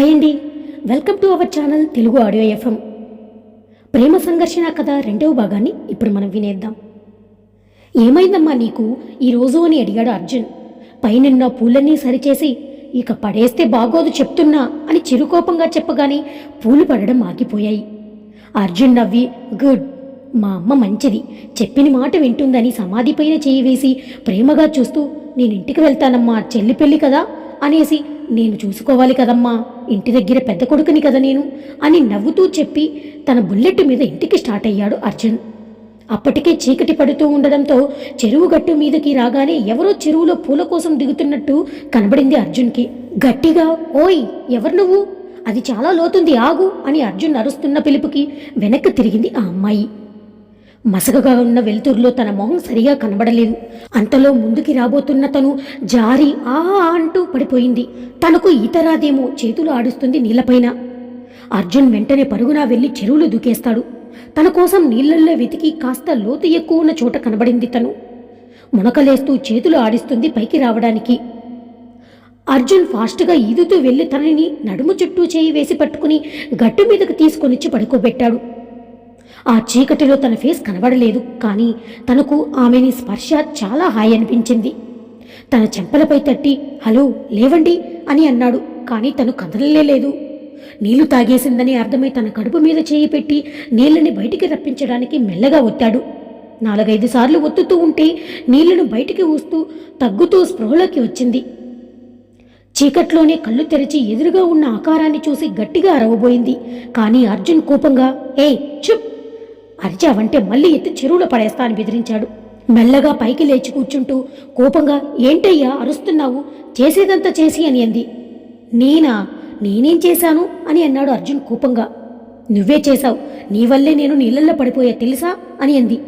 Hi అండి. Welcome to our channel Telugu audio FM. ప్రేమ సంఘర్షణ కథ రెండవ భాగాన్ని ఇప్పుడు మనం వినేద్దాం. ఏమైందమ్మా నీకు? ఈరోజు అని అడిగాడు అర్జున్. పైనున్న పూలన్నీ సరిచేసి ఇక పడేస్తే బాగోదు చెప్తున్నా అని చిరుకోపంగా చెప్పగానే పూలు పడడం ఆగిపోయాయి. అర్జున్ నవ్వి గుడ్ మా అమ్మ మంచిది. చెప్పిన మాట వింటుందని సమాధిపైన చేయి వేసి ప్రేమగా చూస్తూ నేను ఇంటికి వెళ్తానమ్మా చెల్లి పెళ్ళి కదా? అనేసి నేను చూసుకోవాలి కదమ్మా. ఇంటి దగ్గర పెద్ద కొడుకుని కదా నేను అని నవ్వుతూ చెప్పి తన బుల్లెట్ మీద ఇంటికి స్టార్ట్ అయ్యాడు అర్జున్. అప్పటికే చీకటి పడుతూ ఉండడంతో చెరువు గట్టు మీదకి రాగానే ఎవరో చెరువులో పూల కోసం దిగుతున్నట్టు కనబడింది అర్జున్కి. గట్టిగా ఓయ్ ఎవరు నువ్వు? అది చాలా లోతుంది ఆగు అని అర్జున్ అరుస్తున్న పిలుపుకి వెనక్కి తిరిగింది ఆ అమ్మాయి. మసకగా ఉన్న వెలుతురులో తన మొహం సరిగా కనబడలేదు. అంతలో ముందుకి రాబోతున్న తను జారి ఆ అంటూ పడిపోయింది. తనకు ఇతరాదేమో చేతులు ఆడుస్తుంది నీళ్ళపైన. అర్జున్ వెంటనే పరుగునా వెళ్ళి చెరువులు దూకేస్తాడు. తన కోసం నీళ్ళల్లో వెతికి కాస్త లోతు ఎక్కువ ఉన్న చోట కనబడింది తను. మునకలేస్తూ చేతులు ఆడిస్తుంది పైకి రావడానికి. అర్జున్ ఫాస్ట్గా ఈదుతూ వెళ్ళి తనని నడుము చుట్టూ చేయి వేసి పట్టుకుని గట్టు మీదకు తీసుకొనిచ్చి పడుకోబెట్టాడు. ఆ చీకటిలో తన ఫేస్ కనబడలేదు కానీ తనకు ఆమెని స్పర్శ చాలా హాయి అనిపించింది. తన చెంపలపై తట్టి హలో లేవండి అని అన్నాడు కానీ తను కదలలేదు నీళ్ళు తాగేసిందని అర్థమై తన కడుపు మీద చేయి పెట్టి నీళ్ళని బయటికి రప్పించడానికి మెల్లగా ఒత్తాడు. నాలుగైదు సార్లు ఒత్తుతూ ఉంటే నీళ్ళను బయటికి ఊస్తూ తగ్గుతూ స్పృహలోకి వచ్చింది. చీకట్లోనే కళ్ళు తెరిచి ఎదురుగా ఉన్న ఆకారాన్ని చూసి గట్టిగా అరవబోయింది కానీ అర్జున్ కోపంగా ఏ చుప్! అరిచావంటే మళ్ళీ ఎత్తి చెరువులో పడేస్తా అని బెదిరించాడు. మెల్లగా పైకి లేచి కూర్చుంటూ కోపంగా ఏంటయ్యా అరుస్తున్నావు? చేసేదంతా చేసి అని అంది. నేనా? నేనేం చేశాను? అని అన్నాడు అర్జున్ కోపంగా. నువ్వే చేశావు. నీ వల్లే నేను నీళ్ళల్లో పడిపోయా తెలుసా? అని అంది.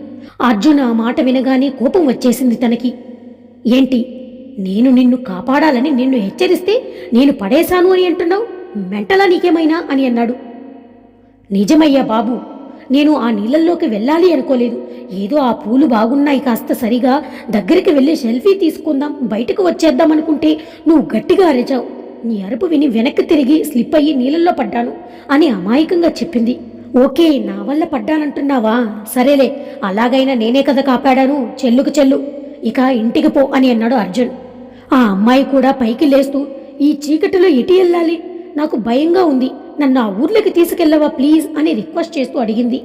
అర్జున్ ఆ మాట వినగానే కోపం వచ్చేసింది తనకి. ఏంటి? నేను నిన్ను కాపాడాలని నిన్ను హెచ్చరిస్తే నేను పడేశాను అని అంటున్నావు? మెంటలా నీకేమైనా? అని అన్నాడు. నిజమయ్యా బాబు. నేను ఆ నీళ్ళల్లోకి వెళ్ళాలి అనుకోలేదు. ఏదో ఆ పూలు బాగున్నాయి కాస్త సరిగా. దగ్గరికి వెళ్ళి సెల్ఫీ తీసుకుందాం బయటకు వచ్చేద్దాం అనుకుంటే నువ్వు గట్టిగా అరిచావు. నీ అరుపు విని వెనక్కి తిరిగి స్లిప్ అయ్యి నీళ్ళల్లో పడ్డాను అని అమాయకంగా చెప్పింది. ఓకే నా వల్ల పడ్డానంటున్నావా? సరేలే అలాగైనా నేనే కదా కాపాడాను. చెల్లుకు చెల్లు. ఇక ఇంటికి పో అని అన్నాడు అర్జున్. ఆ అమ్మాయి కూడా పైకి లేస్తూ ఈ చీకటిలో ఎటు వెళ్ళాలి? నాకు భయంగా ఉంది. నన్ను ఆ ఊర్లోకి తీసుకెళ్ళవా ప్లీజ్ అని రిక్వెస్ట్ చేస్తూ అడిగింది.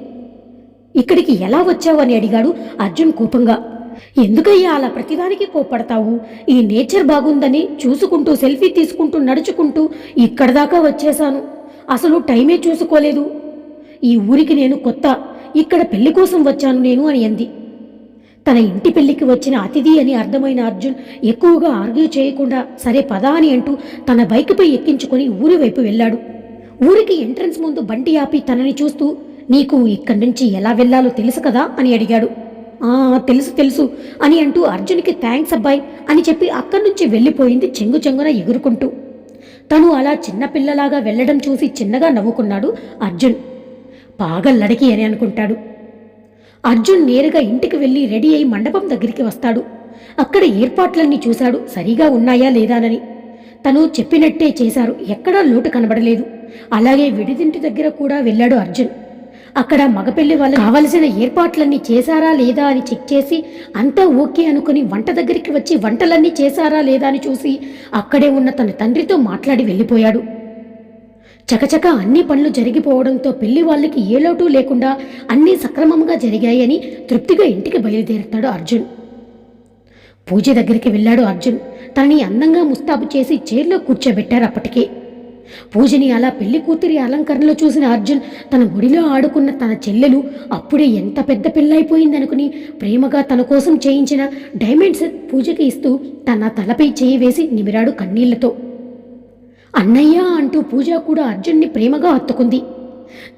ఇక్కడికి ఎలా వచ్చావు అని అడిగాడు అర్జున్ కోపంగా. ఎందుకయ్యా అలా ప్రతిదానికి కోప్పడతావు? ఈ నేచర్ బాగుందని చూసుకుంటూ సెల్ఫీ తీసుకుంటూ నడుచుకుంటూ ఇక్కడ దాకా వచ్చేశాను. అసలు టైమే చూసుకోలేదు. ఈ ఊరికి నేను కొత్త ఇక్కడ పెళ్ళి కోసం వచ్చాను నేను అని అంది. తన ఇంటి పెళ్ళికి వచ్చిన అతిథి అని అర్థమైన అర్జున్ ఎక్కువగా ఆర్గ్యూ చేయకుండా సరే పదా అని అంటూ తన బైక్పై ఎక్కించుకొని ఊరి వైపు వెళ్ళాడు. ఊరికి ఎంట్రన్స్ ముందు బండి ఆపి తనని చూస్తూ నీకు ఇక్కడి నుంచి ఎలా వెళ్ళాలో తెలుసు కదా? అని అడిగాడు. ఆ తెలుసు తెలుసు అని అంటూ అర్జున్కి థ్యాంక్స్ అబ్బాయి అని చెప్పి అక్కడి నుంచి వెళ్ళిపోయింది చెంగు చెంగున ఎగురుకుంటూ. తను అలా చిన్నపిల్లలాగా వెళ్ళడం చూసి చిన్నగా నవ్వుకున్నాడు అర్జున్. పాగల్లడికి అని అనుకుంటాడు. అర్జున్ నేరుగా ఇంటికి వెళ్ళి రెడీ అయి మండపం దగ్గరికి వస్తాడు. అక్కడ ఏర్పాట్లన్నీ చూశాడు. సరిగా ఉన్నాయా లేదానని తను చెప్పినట్టే చేశారు. ఎక్కడా లోటు కనబడలేదు. అలాగే విడిదింటి దగ్గర కూడా వెళ్ళాడు అర్జున్. అక్కడ మగపెళ్ళి వాళ్ళు కావలసిన ఏర్పాట్లన్నీ చేశారా లేదా అని చెక్ చేసి అంతా ఓకే అనుకుని వంట దగ్గరికి వచ్చి వంటలన్నీ చేశారా లేదా అని చూసి అక్కడే ఉన్న తన తండ్రితో మాట్లాడి వెళ్ళిపోయాడు. చకచక అన్ని పనులు జరిగిపోవడంతో పెళ్ళి వాళ్ళకి ఏ లోటు లేకుండా అన్నీ సక్రమంగా జరిగాయని తృప్తిగా ఇంటికి బయలుదేరుతాడు అర్జున్. పూజ దగ్గరికి వెళ్ళాడు అర్జున్. తనని అందంగా ముస్తాబు చేసి చైర్లో కూర్చోబెట్టారు అప్పటికే. పూజని అలా పెళ్ళి కూతురి అలంకరణలో చూసిన అర్జున్ తన గుడిలో ఆడుకున్న తన చెల్లెలు అప్పుడే ఎంత పెద్ద పెళ్ళైపోయిందనుకుని ప్రేమగా తన కోసం చేయించిన డైమండ్స్ పూజకి ఇస్తూ తన తలపై చేయి వేసి నిమిరాడు కన్నీళ్ళతో. అన్నయ్య అంటూ పూజ కూడా అర్జున్ని ప్రేమగా హత్తుకుంది.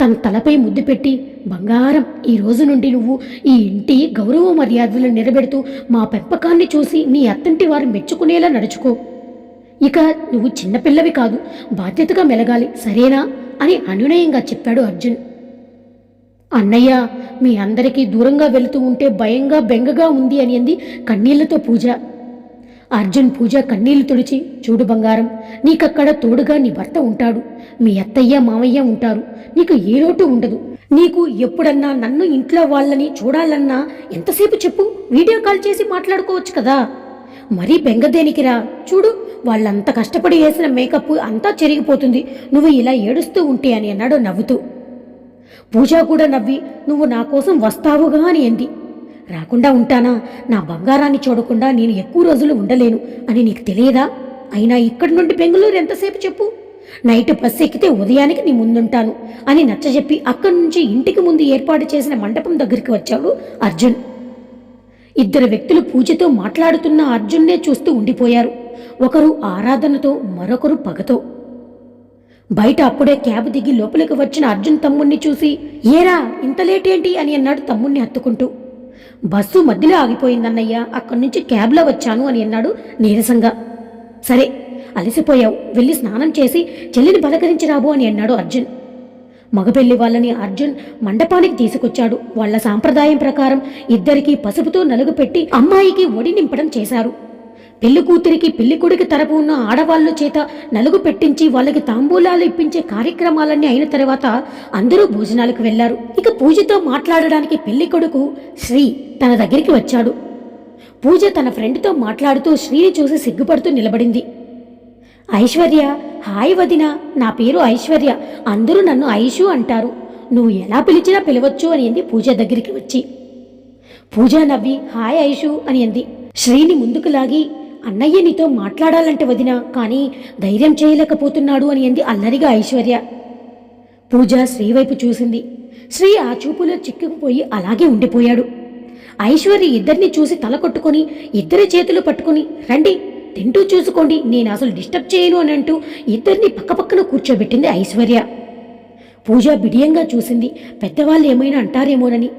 తన తలపై ముద్దు పెట్టి బంగారం ఈ రోజు నుండి నువ్వు ఈ ఇంటి గౌరవ మర్యాదలను నిలబెడుతూ మా పెంపకాన్ని చూసి నీ అత్తంటి వారు మెచ్చుకునేలా నడుచుకో. ఇక నువ్వు చిన్నపిల్లవి కాదు బాధ్యతగా మెలగాలి సరేనా? అని అనునయంగా చెప్పాడు అర్జున్. అన్నయ్య మీ అందరికీ దూరంగా వెళుతూ ఉంటే భయంగా బెంగగా ఉంది అని అంది కన్నీళ్ళతో పూజ. అర్జున్ పూజ కన్నీళ్ళు తుడిచి చూడు బంగారం నీకక్కడ తోడుగా నీ భర్త ఉంటాడు. మీ అత్తయ్య మామయ్య ఉంటారు. నీకు ఏ లోటు ఉండదు. నీకు ఎప్పుడన్నా నన్ను ఇంట్లో వాళ్ళని చూడాలన్నా ఎంతసేపు చెప్పు? వీడియో కాల్ చేసి మాట్లాడుకోవచ్చు కదా. మరీ బెంగదేనికిరా చూడు వాళ్ళంత కష్టపడి వేసిన మేకప్ అంతా చెరిగిపోతుంది. నువ్వు ఇలా ఏడుస్తూ ఉంటే అని అన్నాడు నవ్వుతూ. పూజ కూడా నవ్వి నువ్వు నా కోసం వస్తావుగా అని అంది. రాకుండా ఉంటానా? నా బంగారాన్ని చూడకుండా నేను ఎక్కువ రోజులు ఉండలేను అని నీకు తెలియదా? అయినా ఇక్కడి నుండి బెంగళూరు ఎంతసేపు చెప్పు? నైట్ బస్సు ఎక్కితే ఉదయానికి నీ ముందుంటాను అని నచ్చజెప్పి అక్కడి నుంచి ఇంటికి ముందు ఏర్పాటు చేసిన మండపం దగ్గరికి వచ్చాడు అర్జున్. ఇద్దరు వ్యక్తులు పూజతో మాట్లాడుతున్న అర్జున్నే చూస్తూ ఉండిపోయారు. ఒకరు ఆరాధనతో మరొకరు పగతో. బయట అప్పుడే క్యాబ్ దిగి లోపలికి వచ్చిన అర్జున్ తమ్ముణ్ణి చూసి ఏరా ఇంత లేట్ ఏంటి అని అన్నాడు తమ్ముణ్ణి హత్తుకుంటూ. బస్సు మధ్యలో ఆగిపోయిందన్నయ్యా. అక్కడి నుంచి క్యాబ్లో వచ్చాను అని అన్నాడు నీరసంగా. సరే అలసిపోయావు. వెళ్ళి స్నానం చేసి చెల్లిని పలకరించి రాబో అని అన్నాడు అర్జున్. మగపెళ్ళి వాళ్ళని అర్జున్ మండపానికి తీసుకొచ్చాడు. వాళ్ళ సాంప్రదాయం ప్రకారం ఇద్దరికీ పసుపుతో నలుగు పెట్టి అమ్మాయికి ఒడి నింపడం చేశారు. పెళ్ళి కూతురికి పెళ్ళి కొడుకు తరపు ఉన్న ఆడవాళ్ళ చేత నలుగు పెట్టించి వాళ్ళకి తాంబూలాలు ఇప్పించే కార్యక్రమాలన్నీ అయిన తర్వాత అందరూ భోజనాలకు వెళ్ళారు ఇక పూజతో మాట్లాడడానికి పెళ్ళి కొడుకు శ్రీ తన దగ్గరికి వచ్చాడు. పూజ తన ఫ్రెండ్తో మాట్లాడుతూ శ్రీని చూసి సిగ్గుపడుతూ నిలబడింది. ఐశ్వర్య హాయ్ వదిన నా పేరు ఐశ్వర్య. అందరూ నన్ను ఐషు అంటారు. నువ్వు ఎలా పిలిచినా పిలవచ్చు అని అంది పూజ దగ్గరికి వచ్చి. పూజ నవ్వి హాయ్ ఐషు అని అంది. శ్రీని ముందుకు లాగి అన్నయ్య నీతో మాట్లాడాలంటే వదిన కానీ ధైర్యం చేయలేకపోతున్నాడు అని అంది అల్లరిగా ఐశ్వర్య. పూజ శ్రీ వైపు చూసింది. శ్రీ ఆ చూపులో చిక్కుకుపోయి అలాగే ఉండిపోయాడు. ఐశ్వర్య ఇద్దరిని చూసి తల కొట్టుకొని ఇద్దరి చేతులు పట్టుకొని రండి తింటూ చూసుకోండి నేను అసలు డిస్టర్బ్ చేయను అని అంటూ ఇద్దరిని పక్కపక్కన కూర్చోబెట్టింది ఐశ్వర్య. పూజ బిడియంగా చూసింది. పెద్దవాళ్ళు ఏమైనా అంటారేమోనని.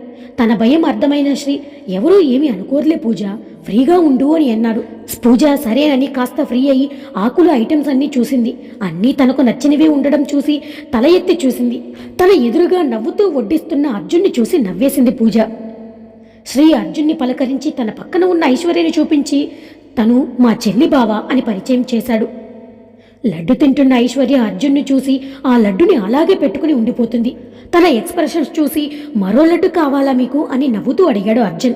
తన భయం అర్థమైన శ్రీ ఎవరూ ఏమీ అనుకోర్లే పూజ. ఫ్రీగా ఉండు అని అన్నాడు. పూజ సరేనని కాస్త ఫ్రీ అయ్యి ఆకుల ఐటమ్స్ అన్నీ చూసింది. అన్నీ తనకు నచ్చినవే ఉండడం చూసి తల ఎత్తి చూసింది. తన ఎదురుగా నవ్వుతూ వడ్డిస్తున్న అర్జున్ని చూసి నవ్వేసింది పూజ. శ్రీ అర్జున్ని పలకరించి తన పక్కన ఉన్న ఐశ్వర్యని చూపించి తను మా చెల్లి బావ అని పరిచయం చేశాడు. లడ్డు తింటున్న ఐశ్వర్య అర్జున్ని చూసి ఆ లడ్డుని అలాగే పెట్టుకుని ఉండిపోతుంది. తన ఎక్స్ప్రెషన్స్ చూసి మరో లడ్డు కావాలా మీకు? అని నవ్వుతూ అడిగాడు అర్జున్.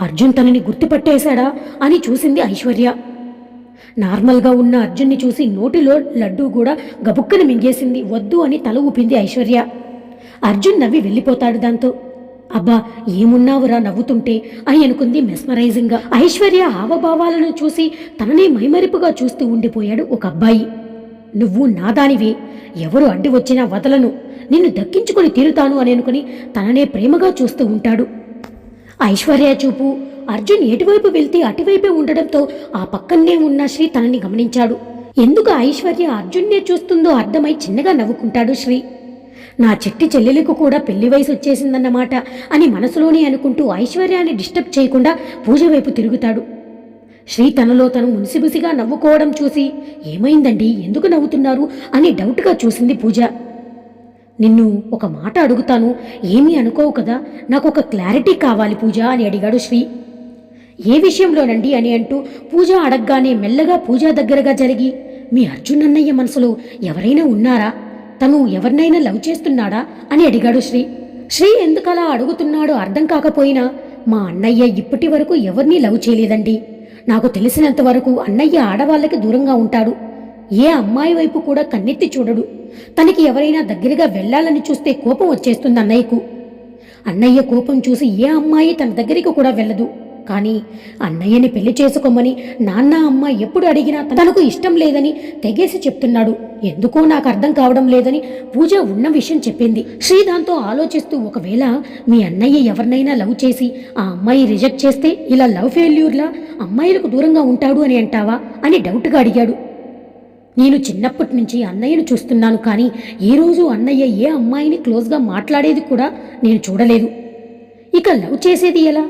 అర్జున్ తనని గుర్తుపట్టేశాడా అని చూసింది ఐశ్వర్య. నార్మల్గా ఉన్న అర్జున్ని చూసి నోటిలో లడ్డు కూడా గబుక్కన మింగేసింది. వద్దు అని తల ఊపింది ఐశ్వర్య. అర్జున్ నవ్వి వెళ్ళిపోతాడు దాంతో. అబ్బా ఏమున్నావురా నవ్వుతుంటే అని అనుకుంది మెస్మరైజింగ్గా. ఐశ్వర్య హావభావాలను చూసి తననే మైమరిపుగా చూస్తూ ఉండిపోయాడు ఒక అబ్బాయి. నువ్వు నాదానివే. ఎవరు అడ్డు వచ్చినా వదలను. నిన్ను దక్కించుకొని తీరుతాను అని అనుకుని తననే ప్రేమగా చూస్తూ ఉంటాడు. ఐశ్వర్య చూపు. అర్జున్ ఎటువైపు వెళ్తే అటువైపే ఉండడంతో ఆ పక్కనే ఉన్న శ్రీ తనని గమనించాడు. ఎందుకు ఐశ్వర్య అర్జున్నే చూస్తుందో అర్థమై చిన్నగా నవ్వుకుంటాడు శ్రీ. నా చెట్టి చెల్లెలకు కూడా పెళ్ళి వయసు వచ్చేసిందన్నమాట అని మనసులోనే అనుకుంటూ ఐశ్వర్యాన్ని డిస్టర్బ్ చేయకుండా పూజ వైపు తిరుగుతాడు. శ్రీ తనలో తను మునిసిబుసిగా నవ్వుకోవడం చూసి ఏమైందండి? ఎందుకు నవ్వుతున్నారు? అని డౌట్గా చూసింది పూజ. నిన్ను ఒక మాట అడుగుతాను? ఏమీ అనుకోవు కదా? నాకు ఒక క్లారిటీ కావాలి పూజ అని అడిగాడు శ్రీ. ఏ విషయంలోనండి అని అంటూ పూజ అడగగానే మెల్లగా పూజ దగ్గరగా జరిగి మీ అర్జున్ అన్నయ్య మనసులో ఎవరైనా ఉన్నారా? తను ఎవరినైనా లవ్ చేస్తున్నాడా? అని అడిగాడు శ్రీ. శ్రీ ఎందుకలా అడుగుతున్నాడో అర్థం కాకపోయినా మా అన్నయ్య ఇప్పటి వరకు ఎవరినీ లవ్ చేయలేదండి. నాకు తెలిసినంత వరకు అన్నయ్య ఆడవాళ్ళకి దూరంగా ఉంటాడు. ఏ అమ్మాయి వైపు కూడా కన్నెత్తి చూడడు. తనకి ఎవరైనా దగ్గరగా వెళ్ళాలని చూస్తే కోపం వచ్చేస్తుంది అన్నయ్యకు. అన్నయ్య కోపం చూసి ఏ అమ్మాయి తన దగ్గరికి కూడా వెళ్ళదు. కానీ అన్నయ్యని పెళ్ళి చేసుకోమని నాన్న అమ్మ ఎప్పుడు అడిగినా తనకు ఇష్టం లేదని తెగేసి చెప్తున్నాడు. ఎందుకో నాకు అర్థం కావడం లేదని పూజ ఉన్న విషయం చెప్పింది. శ్రీదాంతో ఆలోచిస్తూ ఒకవేళ మీ అన్నయ్య ఎవరినైనా లవ్ చేసి ఆ అమ్మాయి రిజెక్ట్ చేస్తే ఇలా లవ్ ఫెయిల్యూర్లా అమ్మాయిలకు దూరంగా ఉంటాడు అని అంటావా అని డౌట్గా అడిగాడు. నేను చిన్నప్పటి నుంచి అన్నయ్యను చూస్తున్నాను కానీ ఈరోజు రోజు అన్నయ్య ఏ అమ్మాయిని క్లోజ్గా మాట్లాడేది కూడా నేను చూడలేదు. ఇక లవ్ చేసేది ఎలా?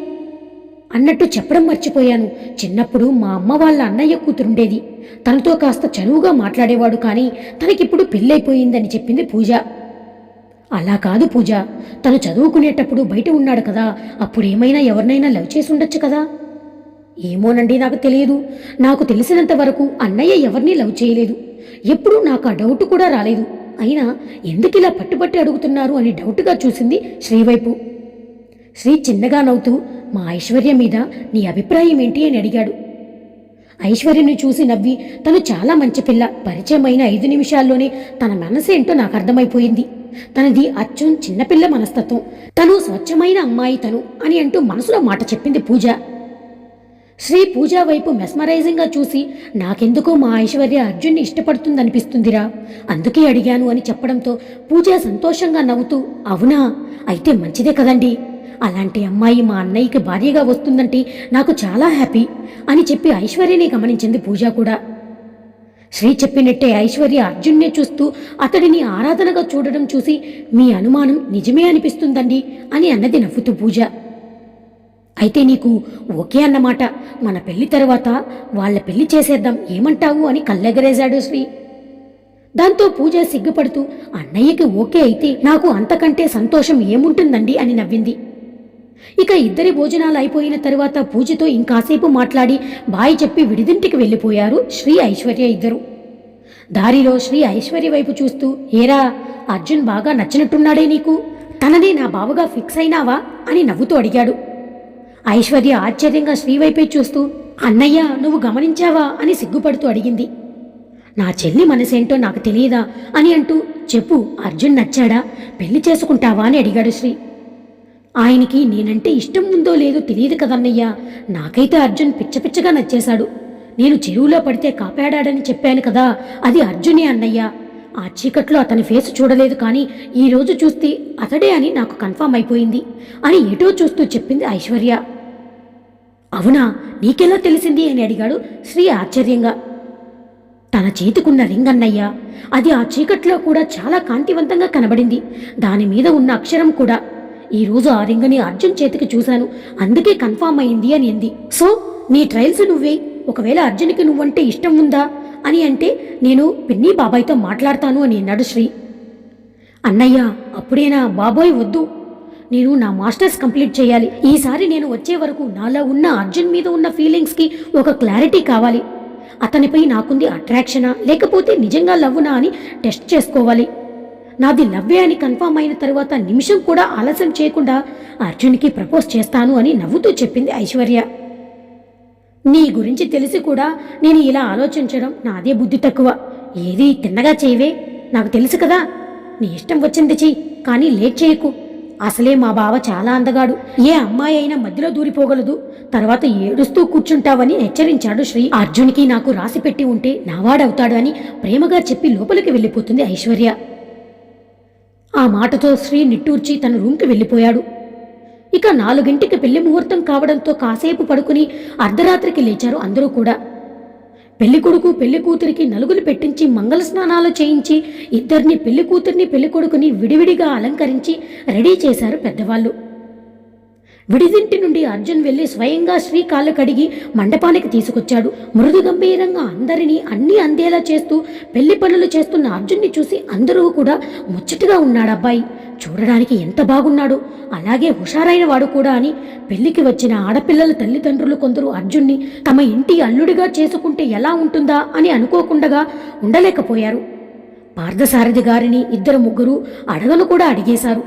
అన్నట్టు చెప్పడం మర్చిపోయాను. చిన్నప్పుడు మా అమ్మ వాళ్ళ అన్నయ్య కూతురుండేది. తనతో కాస్త చనువుగా మాట్లాడేవాడు కానీ తనకిప్పుడు పెళ్ళైపోయిందని చెప్పింది పూజ. అలా కాదు పూజ. తను చదువుకునేటప్పుడు బయట ఉన్నాడు కదా. అప్పుడు ఏమైనా ఎవరినైనా లవ్ చేసి ఉండొచ్చు కదా? ఏమోనండి నాకు తెలియదు. నాకు తెలిసినంత వరకు అన్నయ్య ఎవరిని లవ్ చేయలేదు. ఎప్పుడూ నాకు ఆ డౌట్ కూడా రాలేదు. అయినా ఎందుకు ఇలా పట్టుబట్టి అడుగుతున్నారు అని డౌట్గా చూసింది శ్రీవైపు. శ్రీ చిన్నగా నవ్వుతూ మా ఐశ్వర్య మీద నీ అభిప్రాయం ఏంటి? అని అడిగాడు. ఐశ్వర్యని చూసి నవ్వి తను చాలా మంచి పిల్ల. పరిచయమైన ఐదు నిమిషాల్లోనే తన మనసేంటో నాకు అర్థమైపోయింది. తనది అచ్చం చిన్నపిల్ల మనస్తత్వం. తను స్వచ్ఛమైన అమ్మాయి తను అని అంటూ మనసులో మాట చెప్పింది పూజ. శ్రీ పూజ వైపు మెస్మరైజింగ్గా చూసి నాకెందుకో మా ఐశ్వర్య అర్జున్ని ఇష్టపడుతుందనిపిస్తుందిరా. అందుకే అడిగాను అని చెప్పడంతో పూజ సంతోషంగా నవ్వుతూ అవునా? అయితే మంచిదే కదండి. అలాంటి అమ్మాయి మా అన్నయ్యకి భార్యగా వస్తుందంటే నాకు చాలా హ్యాపీ అని చెప్పి ఐశ్వర్యని గమనించింది పూజ కూడా. శ్రీ చెప్పినట్టే ఐశ్వర్య అర్జున్నే చూస్తూ అతడిని ఆరాధనగా చూడడం చూసి మీ అనుమానం నిజమే అనిపిస్తుందండి అని అన్నది నవ్వుతూ పూజ. అయితే నీకు ఓకే అన్నమాట. మన పెళ్ళి తర్వాత వాళ్ళ పెళ్ళి చేసేద్దాం ఏమంటావు అని కళ్ళెగరేశాడు శ్రీ. దాంతో పూజ సిగ్గుపడుతూ అన్నయ్యకి ఓకే అయితే నాకు అంతకంటే సంతోషం ఏముంటుందండి? అని నవ్వింది. ఇక ఇద్దరి భోజనాలు అయిపోయిన తరువాత పూజతో ఇంకాసేపు మాట్లాడి బాయ్ చెప్పి విడిదింటికి వెళ్ళిపోయారు శ్రీ ఐశ్వర్య ఇద్దరు. దారిలో శ్రీ ఐశ్వర్య వైపు చూస్తూ ఏరా అర్జున్ బాగా నచ్చినట్టున్నాడే నీకు. తననే నా బావగా ఫిక్స్ అయినావా? అని నవ్వుతూ అడిగాడు. ఐశ్వర్య ఆశ్చర్యంగా శ్రీవైపే చూస్తూ అన్నయ్య నువ్వు గమనించావా? అని సిగ్గుపడుతూ అడిగింది. నా చెల్లి మనసేంటో నాకు తెలియదా? అని అంటూ చెప్పు అర్జున్ నచ్చాడా? పెళ్ళి చేసుకుంటావా? అని అడిగాడు శ్రీ. ఆయనకి నేనంటే ఇష్టం ఉందో లేదో తెలియదు కదన్నయ్యా. నాకైతే అర్జున్ పిచ్చపిచ్చగా నచ్చేశాడు. నేను చెరువులో పడితే కాపాడాడని చెప్పాను కదా అది అర్జునే అన్నయ్య. ఆ చీకట్లో అతని ఫేస్ చూడలేదు కానీ ఈ రోజు చూస్తే అతడే అని నాకు కన్ఫామ్ అయిపోయింది అని ఎటో చూస్తూ చెప్పింది ఐశ్వర్య. అవునా నీకెలా తెలిసింది అని అడిగాడు శ్రీ ఆశ్చర్యంగా. తన చేతికున్న రింగ్ అన్నయ్య అది ఆ చీకట్లో కూడా చాలా కాంతివంతంగా కనబడింది. దాని మీద ఉన్న అక్షరం కూడా. ఈ రోజు ఆ రింగ్ని అర్జున్ చేతికి చూశాను అందుకే కన్ఫామ్ అయింది అని అంది. సో నీ ట్రయల్స్ నువ్వే? ఒకవేళ అర్జున్కి నువ్వంటే ఇష్టం ఉందా? అని అంటే నేను పిన్ని బాబాయ్తో మాట్లాడతాను అని అన్నాడు శ్రీ. అన్నయ్య అప్పుడేనా? బాబోయ్ వద్దు. నేను నా మాస్టర్స్ కంప్లీట్ చేయాలి. ఈసారి నేను వచ్చే వరకు నాలో ఉన్న అర్జున్ మీద ఉన్న ఫీలింగ్స్కి ఒక క్లారిటీ కావాలి. అతనిపై నాకుంది అట్రాక్షనా? లేకపోతే నిజంగా లవ్వునా అని టెస్ట్ చేసుకోవాలి. నాది లవ్వే అని కన్ఫామ్ అయిన తర్వాత నిమిషం కూడా ఆలస్యం చేయకుండా అర్జున్కి ప్రపోజ్ చేస్తాను అని నవ్వుతూ చెప్పింది ఐశ్వర్య. నీ గురించి తెలిసి కూడా నేను ఇలా ఆలోచించడం నాదే బుద్ధి తక్కువ. ఏది తిన్నగా చేయవే? నాకు తెలుసు కదా. నీ ఇష్టం వచ్చింది చెయ్యి కానీ లేట్ చేయకు. అసలే మా బావ చాలా అందగాడు. ఏ అమ్మాయి అయినా మధ్యలో దూరిపోగలదు. తర్వాత ఏడుస్తూ కూర్చుంటావని హెచ్చరించాడు శ్రీ. అర్జున్కి నాకు రాసి పెట్టి ఉంటే నావాడవుతాడు అని ప్రేమగా చెప్పి లోపలికి వెళ్ళిపోతుంది ఐశ్వర్య. ఆ మాటతో శ్రీ నిట్టూర్చి తన రూమ్కి వెళ్ళిపోయాడు. ఇక నాలుగింటికి పెళ్ళి ముహూర్తం కావడంతో కాసేపు పడుకుని అర్ధరాత్రికి లేచారు అందరూ కూడా. పెళ్ళి కొడుకు పెళ్ళి కూతురికి నలుగులు పెట్టించి మంగళ స్నానాలు చేయించి ఇద్దరిని పెళ్ళి కూతుర్ని పెళ్ళి కొడుకుని విడివిడిగా అలంకరించి రెడీ చేశారు పెద్దవాళ్ళు. విడిదింటి నుండి అర్జున్ వెళ్ళి స్వయంగా శ్రీ కాళ్ళు కడిగి మండపానికి తీసుకొచ్చాడు. మృదు గంభీరంగా అందరినీ అన్నీ అందేలా చేస్తూ పెళ్ళి పనులు చేస్తున్న అర్జున్ని చూసి అందరూ కూడా ముచ్చటగా ఉన్నాడు అబ్బాయి చూడడానికి ఎంత బాగున్నాడు. అలాగే హుషారైన వాడు కూడా అని పెళ్ళికి వచ్చిన ఆడపిల్లల తల్లిదండ్రులు కొందరు అర్జున్ని తమ ఇంటి అల్లుడిగా చేసుకుంటే ఎలా ఉంటుందా అని అనుకోకుండగా ఉండలేకపోయారు. పార్థసారథి గారిని ఇద్దరు ముగ్గురు అడగను కూడా అడిగేశారు.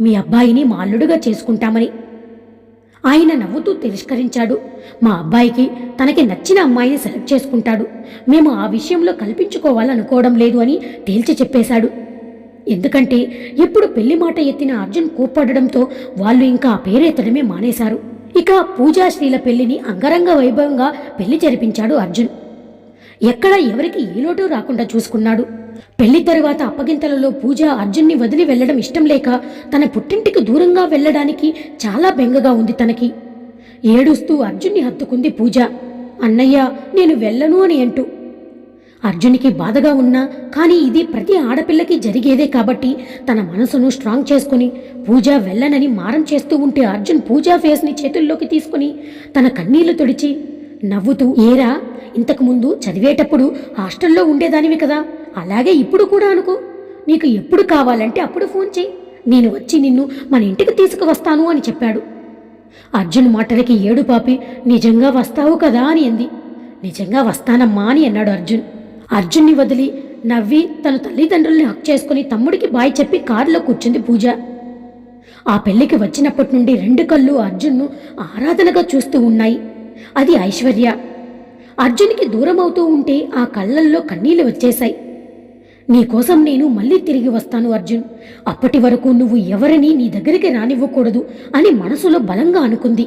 మీ అబ్బాయిని మా అల్లుడుగా చేసుకుంటామని. ఆయన నవ్వుతూ తిరస్కరించాడు. మా అబ్బాయికి తనకి నచ్చిన అమ్మాయిని సెలెక్ట్ చేసుకుంటాడు. మేము ఆ విషయంలో కల్పించుకోవాలనుకోవడం లేదు అని తేల్చి చెప్పేశాడు. ఎందుకంటే ఇప్పుడు పెళ్ళి మాట ఎత్తిన అర్జున్ కూపడడంతో వాళ్ళు ఇంకా ఆ పేరెత్తడమే మానేశారు. ఇక పూజాశ్రీల పెళ్ళిని అంగరంగ వైభవంగా పెళ్ళి జరిపించాడు అర్జున్. ఎక్కడ ఎవరికి ఏ లోటు రాకుండా చూసుకున్నాడు. పెళ్ళి తరువాత అప్పగింతలలో పూజ అర్జున్ని వదిలి వెళ్ళడం ఇష్టం లేక తన పుట్టింటికి దూరంగా వెళ్ళడానికి చాలా బెంగగా ఉంది తనకి. ఏడుస్తూ అర్జున్ని హత్తుకుంది పూజ. అన్నయ్య నేను వెళ్ళను అని అంటూ అర్జునికి బాధగా ఉన్నా కానీ ఇది ప్రతి ఆడపిల్లకి జరిగేదే కాబట్టి తన మనసును స్ట్రాంగ్ చేసుకుని పూజ వెళ్ళనని మారం చేస్తూ ఉంటే అర్జున్ పూజా ఫేస్ని చేతుల్లోకి తీసుకుని తన కన్నీళ్ళు తుడిచి నవ్వుతూ ఏరా ఇంతకుముందు చదివేటప్పుడు హాస్టల్లో ఉండేదానివి కదా అలాగే ఇప్పుడు కూడా అనుకో. నీకు ఎప్పుడు కావాలంటే అప్పుడు ఫోన్ చేయి నేను వచ్చి నిన్ను మన ఇంటికి తీసుకువస్తాను అని చెప్పాడు. అర్జున్ మాటలకి ఏడు పాపి నిజంగా వస్తావు కదా అని అంది. నిజంగా వస్తానమ్మా అని అన్నాడు అర్జున్. అర్జున్ని వదిలి నవ్వి తన తల్లిదండ్రుల్ని హక్ చేసుకుని తమ్ముడికి బాయ్ చెప్పి కారులో కూర్చుంది పూజ. ఆ పెళ్ళికి వచ్చినప్పటి నుండి రెండు కళ్ళు అర్జున్ను ఆరాధనగా చూస్తూ ఉన్నాయి. అది ఐశ్వర్య. అర్జున్కి దూరం అవుతూ ఉంటే ఆ కళ్ళల్లో కన్నీళ్ళు వచ్చేశాయి. నీకోసం నేను మళ్ళీ తిరిగి వస్తాను అర్జున్. అప్పటి వరకు నువ్వు ఎవరిని నీ దగ్గరికి రానివ్వకూడదు అని మనసులో బలంగా అనుకుంది.